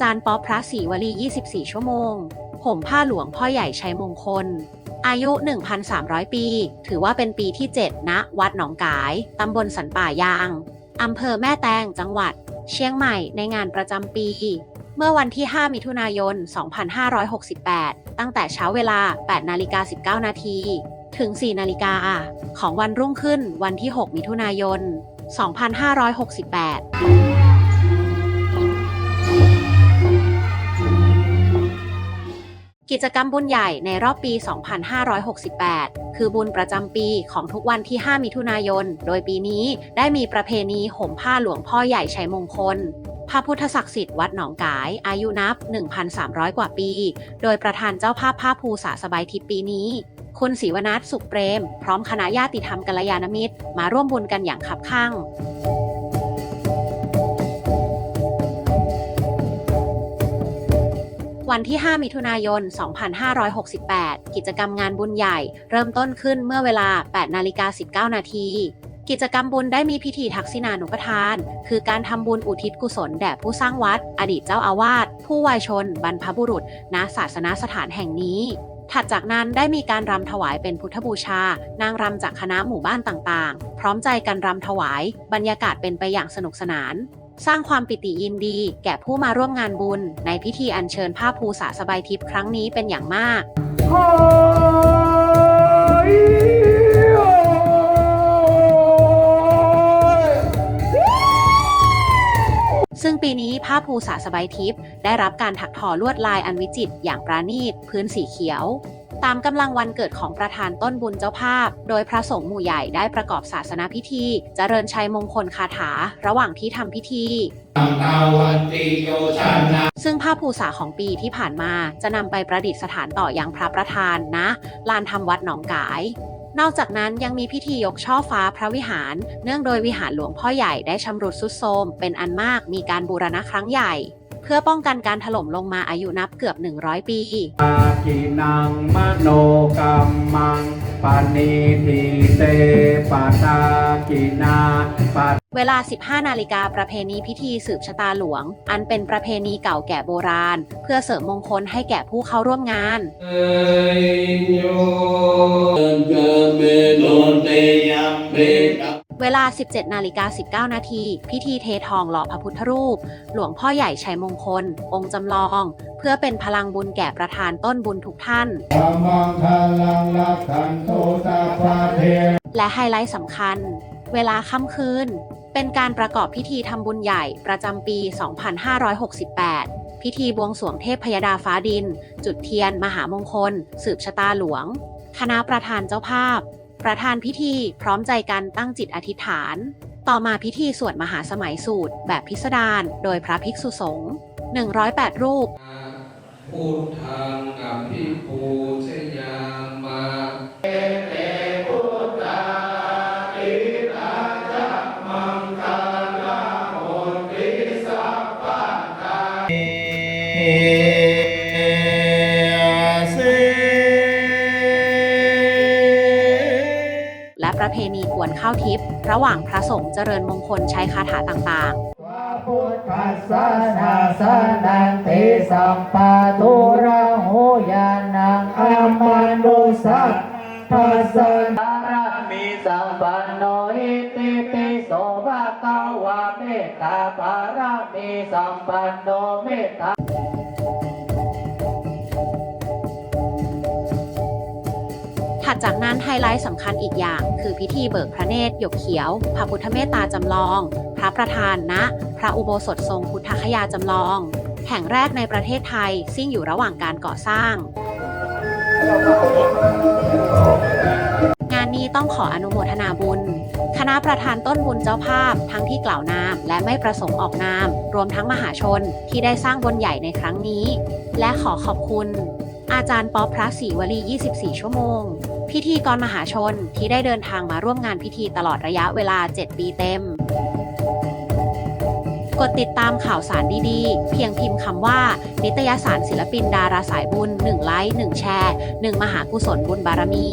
จารย์ป๊อปพระศรีวลี 24 ชั่วโมงห่มผ้าหลวงพ่อใหญ่ชัยมงคล อายุ 1,300 ปี ถือว่าเป็นปีที่ 7 ณ วัดหนองกาย ตำบลสันป่ายาง อำเภอแม่แตง จังหวัด เชียงใหม่ ในงานประจำปี เมื่อวันที่ 5 มิถุนายน 2568 ตั้งแต่เช้าเวลา 8 นาฬิกา 19 นาที ถึง 4 นาฬิกา ของวันรุ่งขึ้น วันที่ 6 มิถุนายน 2568 กิจกรรมบุญใหญ่ในรอบปี 2568 คือบุญประจำปีของทุกวันที่ 5 มิถุนายน โดยปีนี้ได้มีประเพณีห่มผ้าหลวงพ่อใหญ่ชัยมงคล พระพุทธศักดิ์สิทธิ์วัดหนองกาย อายุนับ 1,300 กว่าปี โดยประธานเจ้าภาพผ้าภูษาสบายทิพย์ปีนี้ คุณศรีวนัทสุขเปรม พร้อมคณะญาติธรรมกัลยาณมิตร มาร่วมบุญกันอย่างขับข้าง วันที่ 5 มิถุนายน 2568 กิจกรรมงานบุญใหญ่ เริ่มต้นขึ้นเมื่อเวลา 8 นาฬิกา 19 นาที กิจกรรมบุญได้มีพิธีทักษิณานุปทาน คือการทำบุญอุทิศกุศลแด่ผู้สร้างวัด อดีตเจ้าอาวาส ผู้วายชน บรรพบุรุษ ณ ศาสนสถานแห่งนี้ถัดจากนั้นได้มีการรำถวายเป็นพุทธบูชา นางรำจากคณะหมู่บ้านต่างๆ พร้อมใจกันรำถวาย บรรยากาศเป็นไปอย่างสนุกสนาน สร้างความปิติยินดี แก่ผู้มาร่วมงานบุญ ในพิธีอัญเชิญผ้าภูษาสบายทิพย์ครั้งนี้เป็นอย่างมากซึ่งปีนี้ผ้าภูษาสบายทิพย์ได้รับการถักทอลวดลายอันวิจิตรอย่างปราณีตพื้นสีเขียว ตามกำลังวันเกิดของประธานต้นบุญเจ้าภาพ โดยพระสงฆ์หมู่ใหญ่ได้ประกอบศาสนาพิธีเจริญชัยมงคลคาถา ระหว่างที่ทำพิธีตาวันติโยชนะซึ่งผ้าภูษาของปีที่ผ่านมาจะนำไปประดิษฐานต่ออยังพระประธานนะ ลานธรรมวัดหนองกาย นอกจากนั้นยังมีพิธียกช่อฟ้าพระวิหาร เนื่องโดยวิหารหลวงพ่อใหญ่ได้ชำรุดทรุดโทรมเป็นอันมากมีการบูรณะครั้งใหญ่ เพื่อป้องกันการถล่มลงมาอายุนับเกือบ 100 ปี อากินังมโนกรรมังปณิทิเตปตากินาปะเวลา 15 นาฬิกาประเพณีพิธีสืบชะตาหลวง อันเป็นประเพณีเก่าแก่โบราณ เพื่อเสริมมงคลให้แก่ผู้เข้าร่วมงาน เอยโยเกเมโนเตยัมเบกะ เวลา 17นาฬิกา19นาทีพิธีเททองหล่อพระพุทธรูป หลวงพ่อใหญ่ชัยมงคล องค์จำลอง เพื่อเป็นพลังบุญแก่ประธานต้นบุญทุกท่าน และไฮไลท์สำคัญ เวลาค่ำคืน เป็นการประกอบพิธีทำบุญใหญ่ประจำปี 2568 พิธีบวงสรวงเทพพยดาฟ้าดิน จุดเทียน มหามงคล สืบชะตาหลวง คณะประธานเจ้าภาพ ประธานพิธีพร้อมใจกันตั้งจิตอธิษฐาน ต่อมาพิธีสวดมหาสมัยสูตร แบบพิสดารโดยพระภิกษุสงฆ์108 รูปพุทธังอภิปูชยา วนข้าวทิพย์ระหว่างพระสงฆ์เจริญมงคลใช้คาถาต่างๆพุทธัสสนาสนันติสัมปะตุระโหยานังอมานุสัพพสนาระมีสัมปันโนอิติปิโสภะคะวะเมตตาภาระมีสัมปันโนเมตตา ถัดจากนั้นไฮไลท์สำคัญอีกอย่าง คือพิธีเบิกพระเนตรหยกเขียว พระพุทธเมตตาจำลอง พระประธานณพระอุโบสถทรงพุทธคยาจำลอง แห่งแรกในประเทศไทยซึ่งอยู่ระหว่างการก่อสร้างงานานนี้ต้องขออนุโมทนาบุญ คณะประธานต้นบุญเจ้าภาพ ทั้งที่กล่าวนามและไม่ประสงค์ออกนาม รวมทั้งมหาชนที่ได้สร้างบุญใหญ่ในครั้งนี้ และขอขอบคุณ อาจารย์ป๊อปพระศรีวลี 24 ชั่วโมง พิธีกรมหาชนที่ได้เดินทางมาร่วมงานพิธีตลอดระยะเวลา 7 ปีเต็ม กดติดตามข่าวสารดีๆ เพียงพิมพ์คำว่า นิตยสารศิลปินดาราสายบุญ 1 ไลค์ 1 แชร์ 1 มหากุศลบุญบารมี